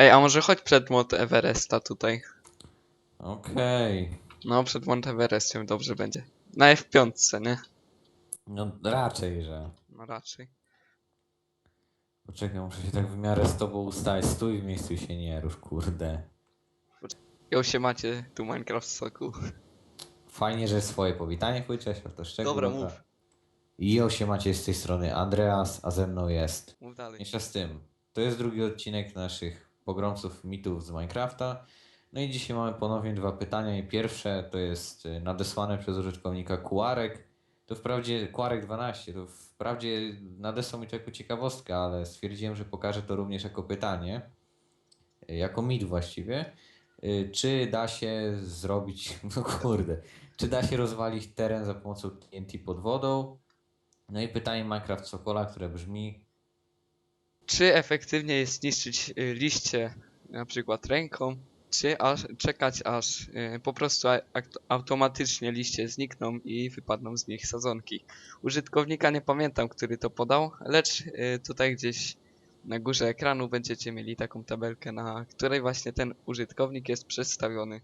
Ej, a może chodź przed Mount Everesta tutaj. Okej. No, przed Mount Everestem dobrze będzie. Na F5, nie? No raczej, że. No raczej. Poczekaj, muszę się tak w miarę z tobą ustawić. Stój w miejscu i się nie rusz, kurde. Jo się macie tu Minecraft Soku. Fajnie, że swoje powitanie powiedziałeś, a to szczegół. Dobra, mów. I się macie z tej strony Andreas, a ze mną jest. Mów dalej. Jeszcze z tym. To jest drugi odcinek naszych pogromców mitów z Minecrafta. No i dzisiaj mamy ponownie dwa pytania. I pierwsze to jest y, nadesłane przez użytkownika Kuarek. To wprawdzie Kuarek 12, to wprawdzie nadesłał mi to jako ciekawostkę, ale stwierdziłem, że pokażę to również jako pytanie. y, Jako mit właściwie. Y, Czy da się zrobić, no kurde, czy da się rozwalić teren za pomocą TNT pod wodą? No i pytanie Minecraft Sokola, które brzmi, Czy efektywnie jest niszczyć y, liście na przykład ręką, czy aż czekać aż y, po prostu automatycznie liście znikną i wypadną z nich sadzonki. Użytkownika nie pamiętam, który to podał, lecz y, tutaj gdzieś na górze ekranu będziecie mieli taką tabelkę, na której właśnie ten użytkownik jest przedstawiony.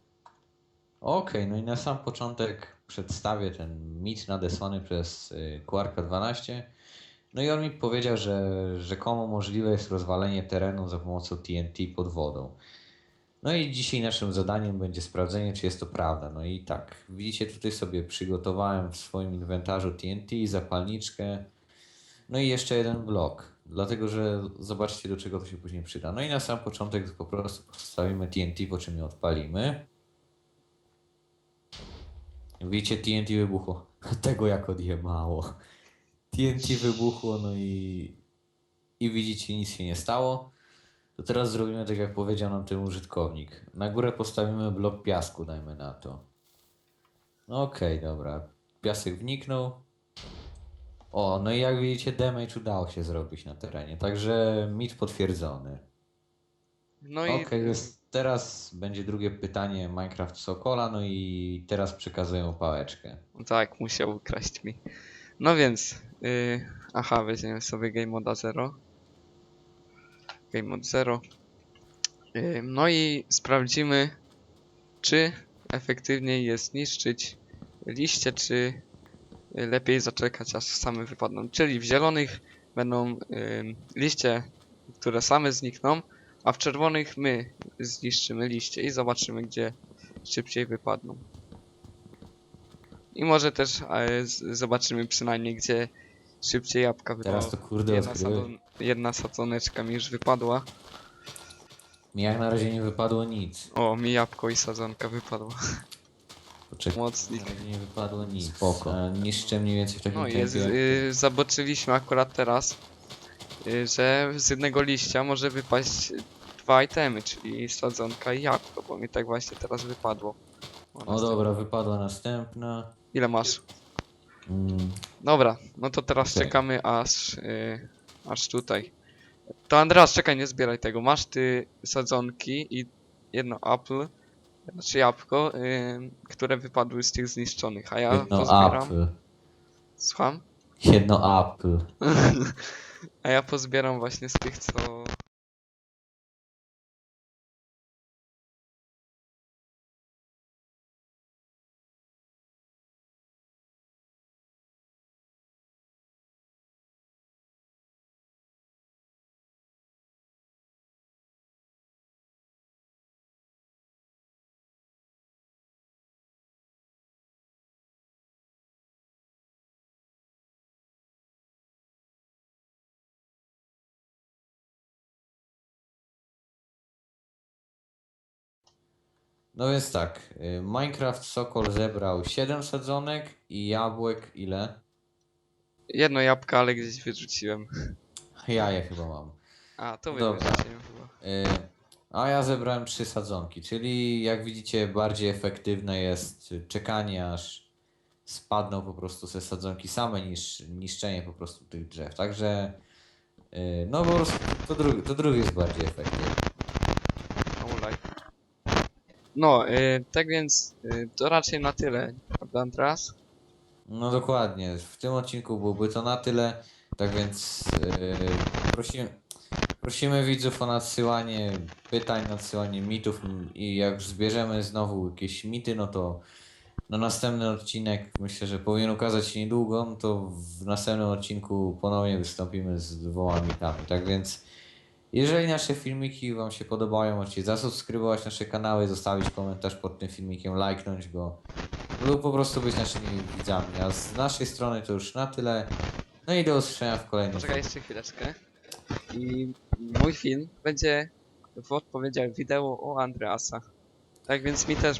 Okej, no i na sam początek przedstawię ten mit nadesłany przez Quarka 12. No i on mi powiedział, że rzekomo możliwe jest rozwalenie terenu za pomocą TNT pod wodą. No i dzisiaj naszym zadaniem będzie sprawdzenie, czy jest to prawda. No i tak, widzicie tutaj sobie przygotowałem w swoim inwentarzu TNT, zapalniczkę, no i jeszcze jeden blok. Dlatego, że zobaczcie do czego to się później przyda. No i na sam początek po prostu postawimy TNT, po czym je odpalimy. Widzicie, TNT wybuchło. Tego jak odjebało. TNT wybuchło, no i... I widzicie, nic się nie stało. To teraz zrobimy tak, jak powiedział nam ten użytkownik. Na górę postawimy blok piasku, dajmy na to. No okej, dobra. Piasek wniknął. O, no i jak widzicie, damage udało się zrobić na terenie. Także mit potwierdzony. No i Okej, jest, teraz będzie drugie pytanie Minecraft Sokola, no i teraz przekazuję pałeczkę. tak, musiał ukraść mi. No więc, y, aha, weźmiemy sobie Game Moda 0. Game Mode 0. Y, no i sprawdzimy, czy efektywniej jest niszczyć liście, czy lepiej zaczekać, aż same wypadną. Czyli w zielonych będą y, liście, które same znikną, a w czerwonych my zniszczymy liście i zobaczymy, gdzie szybciej wypadną. I może też zobaczymy przynajmniej, gdzie szybciej jabłka wypadną. Teraz to kurde Jedna, sadzon, jedna sadzoneczka mi już wypadła. Mi jak na razie nie wypadło nic. O, mi jabłko i sadzonka wypadła. Poczekaj, Mocnik. na razie nie wypadło nic. Spoko. A niszczę mniej więcej w takim No tempie. jest, y, zobaczyliśmy akurat teraz, y, że z jednego liścia może wypaść dwa itemy, czyli sadzonka i jabłko, bo mi tak właśnie teraz wypadło. O, O następne. dobra, wypadła następna. Ile masz? Dobra, no to teraz Okej. czekamy aż, y, aż tutaj. To Andreas, czekaj, nie zbieraj tego. Masz ty sadzonki i jedno apple, znaczy jabłko, y, które wypadły z tych zniszczonych, a ja jedno pozbieram. apple. Słucham? Jedno apple. A ja pozbieram właśnie z tych, co... No więc tak, y, Minecraft Sokol zebrał 7 sadzonek i jabłek ile? Jedno jabłko, ale gdzieś wyrzuciłem. Ja je chyba mam. A, to wy Dobra. wyrzuciłem chyba. Y, A ja zebrałem trzy sadzonki, czyli jak widzicie bardziej efektywne jest czekanie aż spadną po prostu te sadzonki same niż niszczenie po prostu tych drzew. Także y, no po prostu to drugi, to drugi jest bardziej efektywny. No, y, tak więc y, to raczej na tyle, prawda Andreas? No dokładnie, w tym odcinku byłoby to na tyle, tak więc yy, prosimy, Prosimy widzów o nadsyłanie pytań, nadsyłanie mitów i jak zbierzemy znowu jakieś mity, no to na następny odcinek myślę, że powinien ukazać się niedługo, no to w następnym odcinku ponownie wystąpimy z dwoma mitami. Tak więc jeżeli nasze filmiki Wam się podobają, możecie zasubskrybować nasze kanały, zostawić komentarz pod tym filmikiem, lajknąć go lub po prostu być naszymi widzami. A z naszej strony to już na tyle. No i do usłyszenia w kolejnym Poczekaj jeszcze chwileczkę. I mój film będzie w odpowiedziach wideo o Andreasa. Tak więc mi też